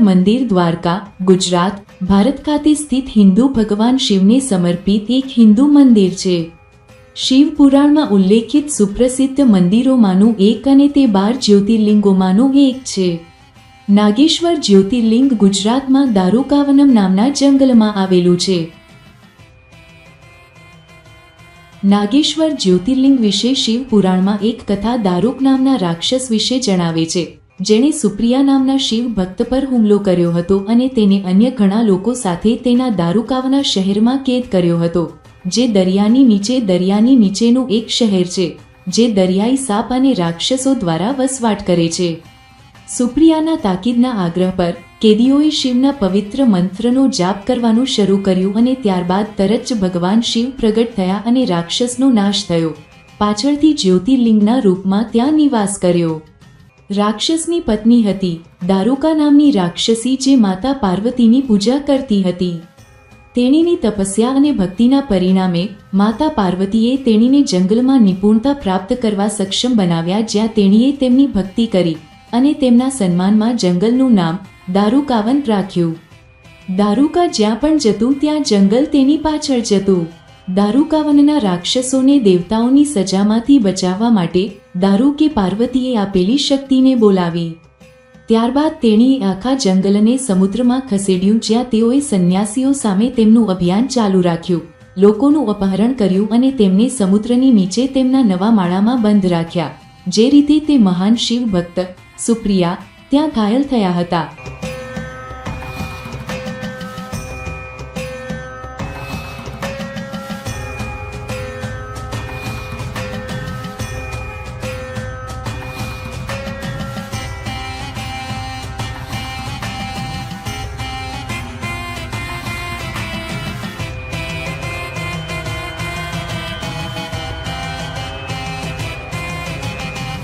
મંદિર દ્વારકા, ગુજરાત, ભારત ખાતે સ્થિત હિન્દુ ભગવાન શિવને સમર્પિત એક હિન્દુ મંદિર છે. શિવ પુરાણમાં ઉલ્લેખિત સુપ્રસિદ્ધ મંદિરોમાંનું એક અને તે બાર જ્યોતિર્લિંગોમાંનું એક છે. નાગેશ્વર જ્યોતિર્લિંગ ગુજરાતમાં દારૂકાવનમ નામના જંગલમાં આવેલું છે. નાગેશ્વર જ્યોતિર્લિંગ વિશે શિવ પુરાણમાં એક કથા દારૂક નામના રાક્ષસ વિશે જણાવે છે. જેણે સુપ્રિયા નામના શિવ ભક્ત પર હુમલો કર્યો હતો અને તેને અન્ય ઘણા લોકો સાથે તેના દારૂકાવના શહેરમાં કેદ કર્યો હતો. જે દરિયાની નીચે દરિયાની નીચેનું એક શહેર છે, જે દરિયાઈ સાપ અને રાક્ષસો દ્વારા વસવાટ કરે છે. સુપ્રિયાના તાકીદના આગ્રહ પર કેદીઓએ શિવના પવિત્ર મંત્રનો જાપ કરવાનું શરૂ કર્યું અને ત્યારબાદ તરત જ ભગવાન શિવ પ્રગટ થયા અને રાક્ષસનો નાશ થયો. પાછળથી જ્યોતિર્લિંગના રૂપમાં ત્યાં નિવાસ કર્યો. રાક્ષસની પત્ની હતી. દારૂકા નામની રાક્ષસી જે માતા પાર્વતીની પૂજા કરતી હતી. તેણીની તપસ્યા અને ભક્તિના પરિણામે માતા પાર્વતીએ તેણીને જંગલમાં નિપુણતા પ્રાપ્ત કરવા સક્ષમ બનાવ્યા જ્યાં તેણીએ તેમની ભક્તિ કરી અને તેમના સન્માનમાં જંગલનું નામ દારૂકાવન રાખ્યું. દારૂકા જ્યાં પણ જતું ત્યાં જંગલ તેની પાછળ જતું. દારૂકાવનના રાક્ષસોને દેવતાઓની સજામાંથી બચાવવા માટે દારૂ કે પાર્વતીએ આપેલી શક્તિને બોલાવી. ત્યારબાદ તેણીએ આખા જંગલને સમુદ્રમાં ખસેડ્યું, જ્યાં તેઓએ સંન્યાસીઓ સામે તેમનું અભિયાન ચાલુ રાખ્યું. લોકોનું અપહરણ કર્યું અને તેમને સમુદ્રની નીચે તેમના નવા માળામાં બંધ રાખ્યા. જે રીતે તે મહાન શિવ ભક્ત સુપ્રિયા ત્યાં ઘાયલ થયા હતા.